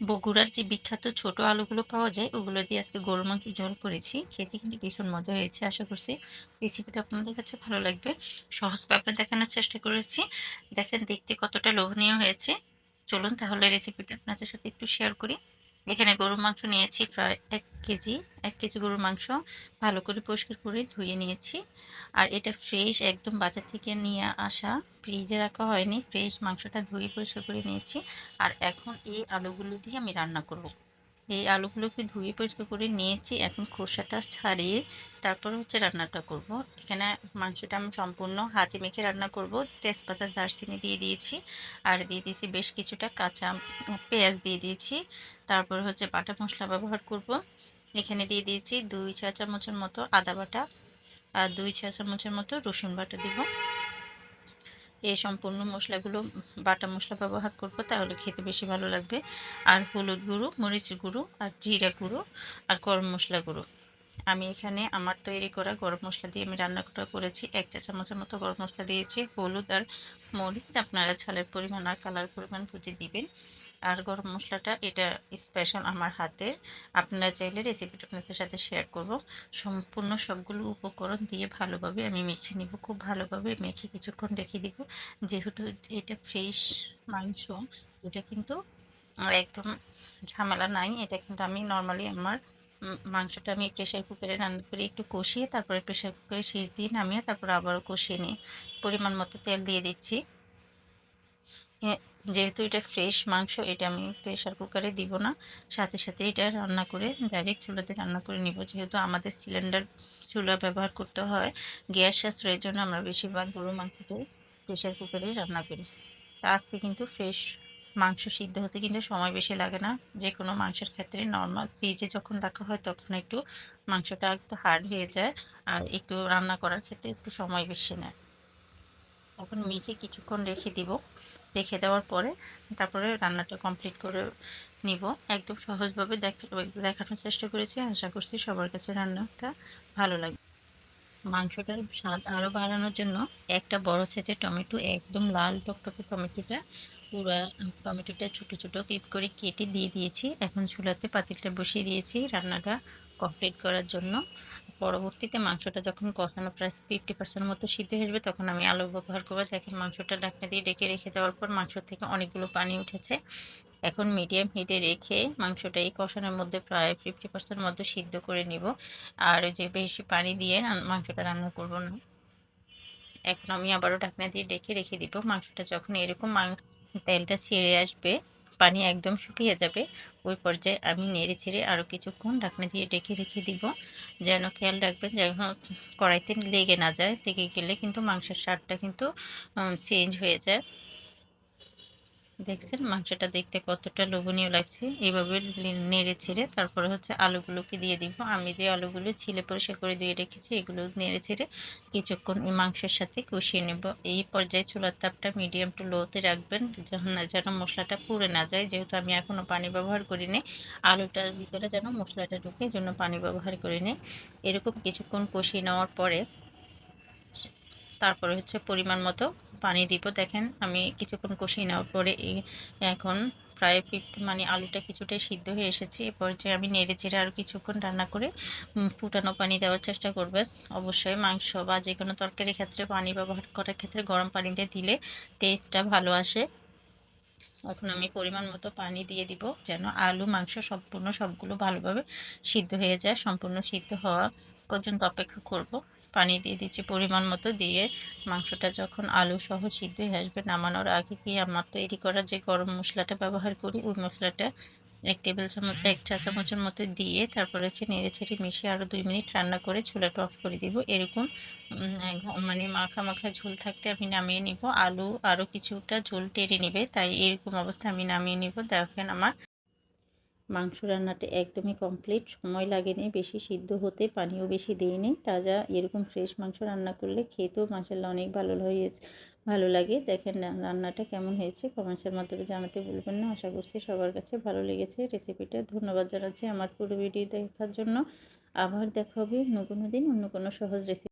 বগুড়ার যে বিখ্যাত ছোট আলুগুলো পাওয়া যায়, ওগুলো দিয়ে আজকে গরুর ঝোল করেছি। খেতে কিন্তু ভীষণ মজা হয়েছে, আশা করছি রেসিপিটা আপনাদের কাছে ভালো লাগবে। সহজভাবে দেখানোর চেষ্টা করেছি। দেখেন দেখতে কতটা লোভনীয় হয়েছে। চলুন তাহলে রেসিপিটা আপনাদের সাথে একটু শেয়ার করি। এখানে গরুর মাংস নিয়েছি প্রায় এক কেজি এক কেজি গরুর মাংস ভালো করে পরিষ্কার করে ধুয়ে নিয়েছি আর এটা ফ্রেশ একদম বাজার থেকে নিয়ে আসা ফ্রিজে রাখা হয়নি ফ্রেশ মাংসটা ধুয়ে পরিষ্কার করে নিয়েছি আর এখন এই আলুগুলো দিয়ে আমি রান্না করব। এই আলুগুলোকে ধুয়ে পরিষ্কার করে নিয়েছি এখন খোসাটা ছাড়িয়ে তারপর হচ্ছে রান্নাটা করব। এখানে মাংসটা আমি সম্পূর্ণ হাতে মেখে রান্না করব তেজপাতা, দারচিনি দিয়ে দিয়েছি আর দিয়ে দিয়েছি বেশ কিছুটা কাঁচা পেঁয়াজ দিয়ে দিয়েছি তারপর হচ্ছে বাটা মশলা ব্যবহার করব। এখানে দিয়ে দিয়েছি দুই চা চামচের মতো আদা বাটা আর দুই চা চামচের মতো রসুন বাটা দিব এই সম্পূর্ণ মশলাগুলো বাটা মশলা ব্যবহার করব, তাহলে খেতে বেশি ভালো লাগবে। আর হলুদ গুঁড়ো মরিচ গুঁড়ো, আর জিরা গুঁড়ো, আর গরম মশলা গুঁড়ো। আমি এখানে আমার তৈরি করা গরম মশলা দিয়ে আমি রান্নাটা করেছি। এক চা চামচের মতো গরম মশলা দিয়েছি। হলুদ আর মরিচ আপনারা ঝালের পরিমাণ আর কালার পরিমাণ বুঝে দিবেন। আর গরম মশলাটা এটা স্পেশাল আমার হাতের। আপনারা চাইলে রেসিপিটা আপনাদের সাথে শেয়ার করব। সম্পূর্ণ সবগুলো উপকরণ দিয়ে ভালোভাবে আমি মেখে নিব। খুব ভালোভাবে মেখে কিছুক্ষণ রেখে দিব। যেহেতু এটা ফ্রেশ মাংস, এটা কিন্তু একদম ঝামেলা নাই। এটা কিন্তু আমি নর্মালি আমার মাংসটা আমি প্রেশার কুকারে রান্না করি একটু কষিয়ে তারপরে প্রেশার কুকারে সিজ দিয়ে নামিয়ে তারপর আবারও কষিয়ে নিই পরিমাণ মতো তেল দিয়ে দিচ্ছি। যেহেতু এটা ফ্রেশ মাংস, এটা আমি প্রেশার কুকারে দিব না। সাথে সাথে এটা রান্না করে ডাইরেক্ট চুলাতে রান্না করে নিব। যেহেতু আমাদের সিলিন্ডার চুলা ব্যবহার করতে হয়, গ্যাস সাশ্রয়ের জন্য আমরা বেশিরভাগ গরু মাংসটাই প্রেশার কুকারে রান্না করি। আজকে কিন্তু ফ্রেশ মাংস সিদ্ধ হতে কিন্তু সময় বেশি লাগে না। যে কোনো মাংসের ক্ষেত্রে নর্মাল ফ্রিজে যখন রাখা হয়, তখন একটু মাংসটা একটু হার্ড হয়ে যায় আর একটু রান্না করার ক্ষেত্রে একটু সময় বেশি নেয়। তখন মেখে কিছুক্ষণ রেখে দিব। রেখে দেওয়ার পরে তারপরে রান্নাটা কমপ্লিট করে নিব। একদম সহজভাবে দেখানোর চেষ্টা করেছি। আশা করছি সবার কাছে রান্নাটা ভালো লাগবে। মাংসটার স্বাদ আরও বাড়ানোর জন্য একটা বড় ছেঁচে টমেটো, একদম লাল টকটকে টমেটোটা, পুরো টমেটোটা ছোটো ছোটো কিপ করে কেটে দিয়ে দিয়েছি। এখন চুলাতে পাতিলটা বসিয়ে দিয়েছি রান্নাটা কমপ্লিট করার জন্য। পরবর্তীতে মাংসটা যখন কষানো প্রায় ফিফটি পার্সেন্ট মতো সিদ্ধ হয়ে যাবে, তখন আমি আলু ব্যবহার করব। দেখেন, মাংসটা ঢাকনা দিয়ে ডেকে রেখে দেওয়ার পর মাংস থেকে অনেকগুলো পানি উঠেছে। এখন মিডিয়াম হিটে রেখে মাংসটা এই কষানোর মধ্যে প্রায় ফিফটি পার্সেন্ট মতো সিদ্ধ করে নিব। আর যে বেশি পানি দিয়ে মাংসটা রান্না করব না। এখন আমি আবারও ঢাকনা দিয়ে ডেকে রেখে দিব। মাংসটা যখন এরকম তেলটা ছেড়ে আসবে পানি একদম শুকিয়ে যাবে, ওই পর্যায়ে আমি নেড়ে ছেড়ে আরও কিছুক্ষণ ঢাকনা দিয়ে ডেকে রেখে দিব। যেন খেয়াল রাখবেন যেন কড়াইতে লেগে না যায়, লেগে গেলে কিন্তু মাংসের স্বাদটা কিন্তু চেঞ্জ হয়ে যায়। দেখছেন? মাংসটা দেখতে কতটা লোভনীয় লাগছে। এইভাবে নেড়ে ছেড়ে তারপরে হচ্ছে আলুগুলোকে দিয়ে দিব। আমি যে আলুগুলো ছিলে পরিষ্কার করে দিয়ে রেখেছি, এগুলো নেড়ে ছেড়ে কিছুক্ষণ এই মাংসের সাথে কষিয়ে নেব। এই পর্যায়ে চুলার তাপটা মিডিয়াম টু লোতে রাখবেন, যখন যেন মশলাটা পুড়ে না যায়। যেহেতু আমি এখনও পানি ব্যবহার করি নি আলুটার ভিতরে যেন মশলাটা ঢুকে জন্য পানি ব্যবহার করে নিই এরকম কিছুক্ষণ কষিয়ে নেওয়ার পরে, তারপরে হচ্ছে পরিমাণ মতো পানি দিব। দেখেন, আমি কিছুক্ষণ কষিয়ে নেওয়ার পরে এখন প্রায় মানে আলুটা কিছুটাই সিদ্ধ হয়ে এসেছে। এ পর্যায়ে আমি নেড়ে চেড়ে আরও কিছুক্ষণ রান্না করে ফুটানো পানি দেওয়ার চেষ্টা করবেন অবশ্যই মাংস বা যে কোনো তরকারির ক্ষেত্রে পানি ব্যবহার করার ক্ষেত্রে গরম পানিতে দিলে টেস্টটা ভালো আসে। এখন আমি পরিমাণ মতো পানি দিয়ে দিব যেন আলু, মাংস সম্পূর্ণ সবগুলো ভালোভাবে সিদ্ধ হয়ে যায়, সম্পূর্ণ সিদ্ধ হওয়া পর্যন্ত অপেক্ষা করব। পানি দিয়ে দিচ্ছি পরিমাণ মতো দিয়ে মাংসটা যখন আলু সহ সিদ্ধ হয়ে আসবে নামানোর আগে কি আমার তৈরি করা যে গরম মশলাটা ব্যবহার করি, ওই মশলাটা এক টেবিল চামচ, এক চা চামচের মতো দিয়ে তারপরে হচ্ছে নেড়ে ছেড়ে মিশিয়ে আরও দুই মিনিট রান্না করে চুলাটা অফ করে দিব। এরকম মানে মাখা মাখা ঝোল থাকতে আমি নামিয়ে নিব। আলু আরও কিছুটা ঝোল টেরে নেবে, তাই এরকম অবস্থা আমি নামিয়ে নিব। দেখেন আমার মাংস রান্নাটা একদমই কমপ্লিট সময় লাগেনি, বেশি সিদ্ধ হতে, পানিও বেশি দিইনি। তাজা এরকম ফ্রেশ মাংস রান্না করলে খেতেও মাসাল্লাহ অনেক ভালো হয়েছে, ভালো লাগে। দেখেন রান্নাটা কেমন হয়েছে কমেন্টসের মাধ্যমে জানাতে ভুলবেন না। আশা করছি সবার কাছে ভালো লেগেছে রেসিপিটা ধন্যবাদ জানাচ্ছি আমার পুরো ভিডিও দেখার জন্য। আবার দেখা হবে অন্য কোনো দিন অন্য কোনো সহজ রেসিপি